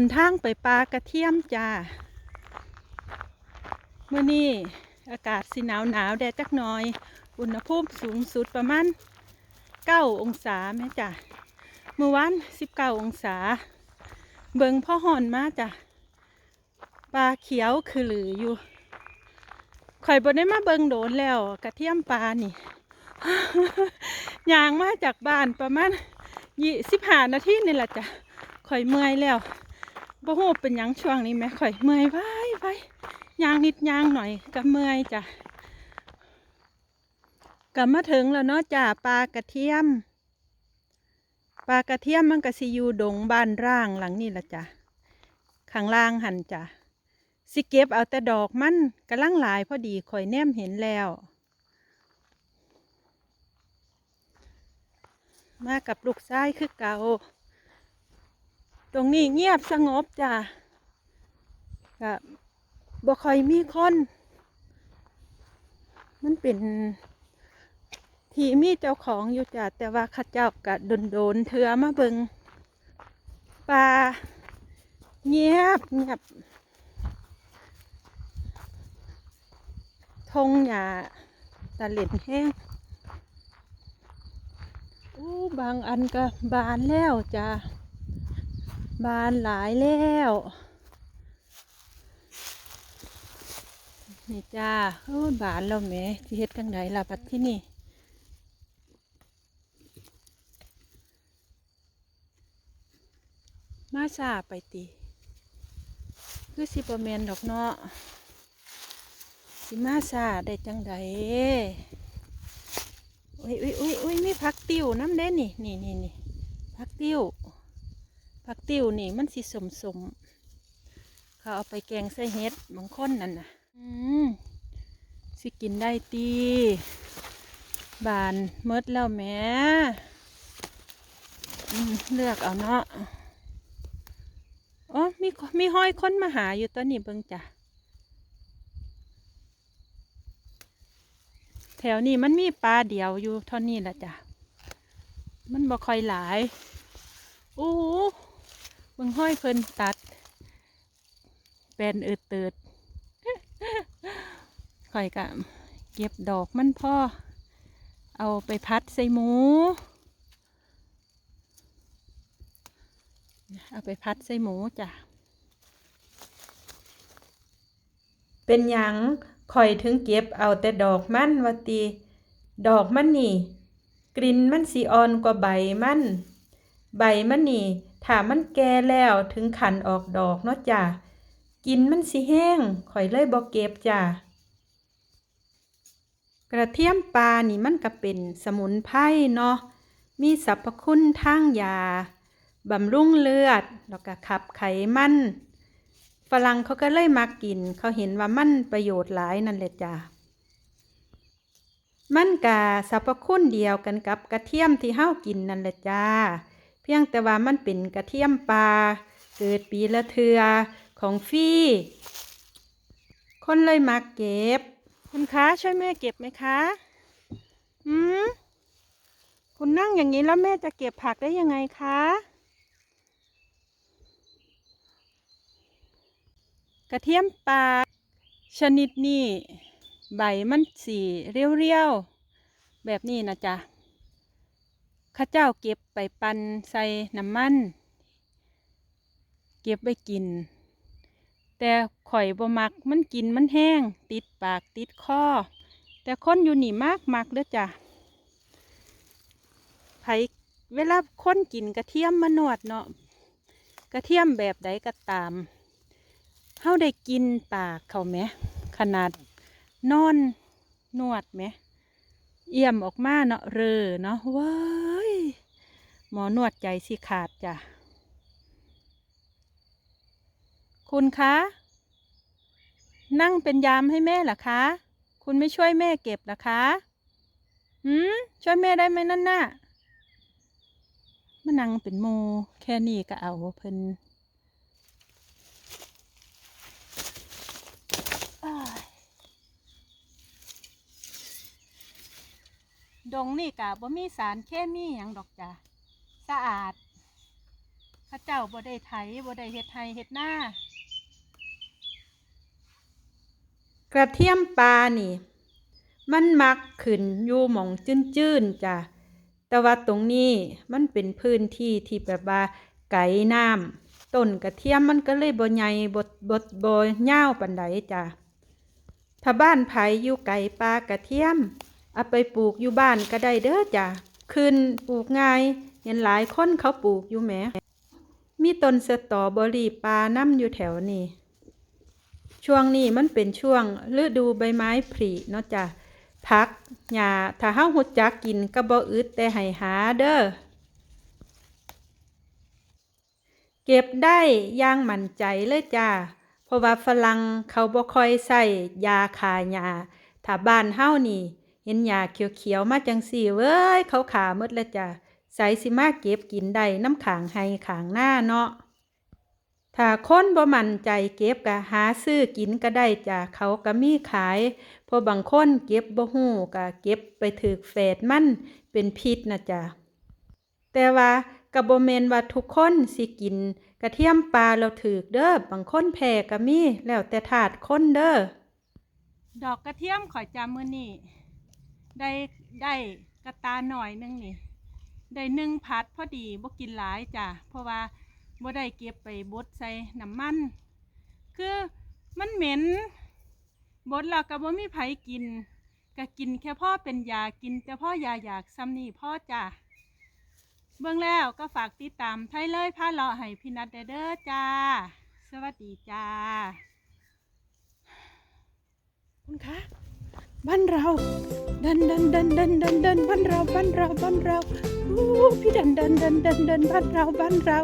นทางไปปลากระเทียมจ้าเมื่อนี้อากาศสิหนาวหนาวแดดจักน่อย อุณหภูมิสูงสุดประมาณเก้าองศาแม่จ้ะเมื่อวานสิบเก้าองศา เบิงพ่อหอนมาจ้ะปลาเขียวคือหลืออยู่ข่อยบ่ได้มาเบิงโดนแล้วกระเทียมปลานี่ยางมาจากบ้านประมาณยี่สิบห้านาทีนี่แหละจ้ะข่อยเมื่อยแล้ว บ่ฮู้เป็นยังช่วงนี้แหม่ข่อยเมื่อยไปไปยางนิดยางหน่อยก็เมื่อยจ้ะกลับมาถึงแล้วเนาะจ้ะปลากระเทียมปลากระเทียมมันก็สิอยู่ดงบ้านร่างหลังนี่ละจ้ะข้างล่างหันจ้ะสิเก็บเอาแต่ดอกมันกำลังหลายพอดีข่อยแนมเห็นแล้ว มากับลูกชายคือเก่า ตรงนี้เงียบสงบจ้ะก็บ่ค่อยมีคน มันเป็นที่มีเจ้าของอยู่จ้ะแต่ว่าข้าเจ้ากะโดนโดนเถือมาเบิงปลาเงียบเงียบทงหญ้าตะเล็นแห้งอู้บางอันก็บานแล้วจ้ะ บานหลายแล้ว นี่จ้าโอ้บานแล้วแม่ที่เฮ็ดจังไดล่ะปัดที่นี่มาซาไปติคือสิบแมนดอกเนาะสิมาซาได้จังไดอุ้ยอุ้ยอุ้ยอุ้ยมีผักติ้วน้ำเด้นี่นี่นี่นี่ผักติ้ว ผักติ้วนี่มันสิสมสมเขาเอาไปแกงใส่เฮ็ดบางคนนั่นนะอืมสิกินได้ตีบานเมดแล้วแม่เลือกเอาเนาะอ๋อมีมีห้อยค้นมาหาอยู่ตัวนี้เบิ่งจ้ะแถวนี้มันมีปลาเดียวอยู่เท่านี้แหละจ้ะ มันบ่ค่อยหลาย โอ้ บิ่งห้อยเพิ่นตัด เป็นเอืดเติดค่อยกะเก็บดอกมันพ่อ เอาไปพัดใส่หมู เอาไปพัดใส่หมูจ้ะ เป็นหยังข่อยถึงเก็บเอาแต่ดอกมันวติดอกมันนี่ กลิ่นมันสีอ่อนกว่าใบมัน ใบมันนี่ ถ้ามันแก่แล้วถึงขันออกดอกเนาะจ้ะกินมันสิแห้งข่อยเลยบ่เก็บจ้ะกระเทียมปลานี่มันก็เป็นสมุนไพรเนาะมีสรรพคุณทางยาบำรุงเลือดแล้วก็ขับไขมันฝรั่งเขาก็เลยมากิน เขาเห็นว่ามันประโยชน์หลายนั่นแหละจ้ะมันกะสรรพคุณเดียวกันกับกระเทียมที่เฮากินนั่นแหละจ้า พียงแต่ว่ามันเป็นกระเทียมปลาเกิดปีละเทือของฟรีคนเลยมาเก็บ คุณคะช่วยแม่เก็บไหมคะอืมคุณนั่งอย่างนี้แล้วแม่จะเก็บผักได้ยังไงคะกระเทียมปลาชนิดนี้ใบมันสีเรียวๆแบบนี้นะจ๊ะ ข้าเจ้าเก็บไปปั่นใส่น้ำมันเก็บไปกิน แต่ข่อยบ่มักมันกินมันแห้ง ติดปากติดคอแต่คนอยู่นี่มากมักเด้อจ้ะไผเวลาคนกินกระเทียมมานวดเนาะกระเทียมแบบใดก็ตามเฮาได้กินปากเขาไหม ขนาดนอนนวดไหม เอี่ยมออกมาเนาะเรอเนาะว้า หมอนวดใจสิขาดจ้ะ คุณคะ นั่งเป็นยามให้แม่เหรอคะ คุณไม่ช่วยแม่เก็บเหรอคะหืมช่วยแม่ได้ไหมนั่นน่ะมานั่งเป็นโมแค่นี้ก็เอาเพิ่นอ้ายดงนี่กะบ่มีสารเคมีหยังดอกจ้ะ สะอาดเข้าเจ้าบ่ได้ไถบ่ได้เฮ็ดไร่เฮ็ดหน้ากระเทียมปลานี่ มันมักขึ้นอยู่หมองจื้นๆจ้ะแต่ว่าตรงนี้มันเป็นพื้นที่ที่แบบว่าไกลน้ำต้นกระเทียมมันก็เลยบ่ใหญ่บ่บ่บ่ยาวปานใดจ้ะถ้าบ้านไผอยู่ไกลปลากระเทียมเอาไปปลูกอยู่บ้านก็ได้เด้อจ้ะขึ้นปลูกง่าย เห็นหลายคนเขาปลูกอยู่แหมมีต้นสตรอเบอรี่ปลาน้ำอยู่แถวนี้ ช่วงนี้มันเป็นช่วงฤดูใบไม้ผลิเนาะจ้ะพักหญ้าถ้าเฮาหุดจักกินก็บ่อึดแต่ให้หาเด้อเก็บได้ย่างมั่นใจเลยจ้า เพราะว่าฝรั่งเขาบ่ค่อยใส่ยาฆ่าหญ้าถ้าบ้านเฮานี่ เห็นหญ้าเขียวๆมาจังสี่เว้ย เขาขาหมดแล้วจ้ะ ใส่สิมาเก็บกินได้น้ำขางให้ขางหน้าเนาะถ้าคนบ่มั่นใจเก็บก็หาซื้อกินก็ได้จ้ะเขาก็มีขายพราะบางคนเก็บบ่ฮู้ก็เก็บไปถึกเฟดมันเป็นพิษนะจ้ะแต่ว่าก็บ่แมนว่าทุกคนสิกิน กระเทียมปลาแล้วถึกเด้อบางคนแพ้ก็มีแล้วแต่ถาดคนเด้อดอกกระเทียมข่อยจำมื้อนี้ได้ได้กระตาหน่อยนึงนี่ ได้หนึ่งพัดพอดีบ่กินหลายจ้ะเพราะว่าบ่ได้เก็บไปบดใส่น้ำมัน คือมันเหม็นบดแล้วก็บ่มีไผกินก็กินแค่พ่อเป็นยากิน แต่พ่อยาอยากซ้ำนี่พ่อจ้ะเบิ่งแล้วก็ฝากติดตามไทยเลยพาเลาะให้พี่นัดเด้อจ้า สวัสดีจ้า คุณคะบ้านเราเดินเดินเดินเดินเดินเดินบ้านเราบ้านเราบ้านเรา พี่เดินเดินเดินเดินเดินบ้านเราบ้านเรา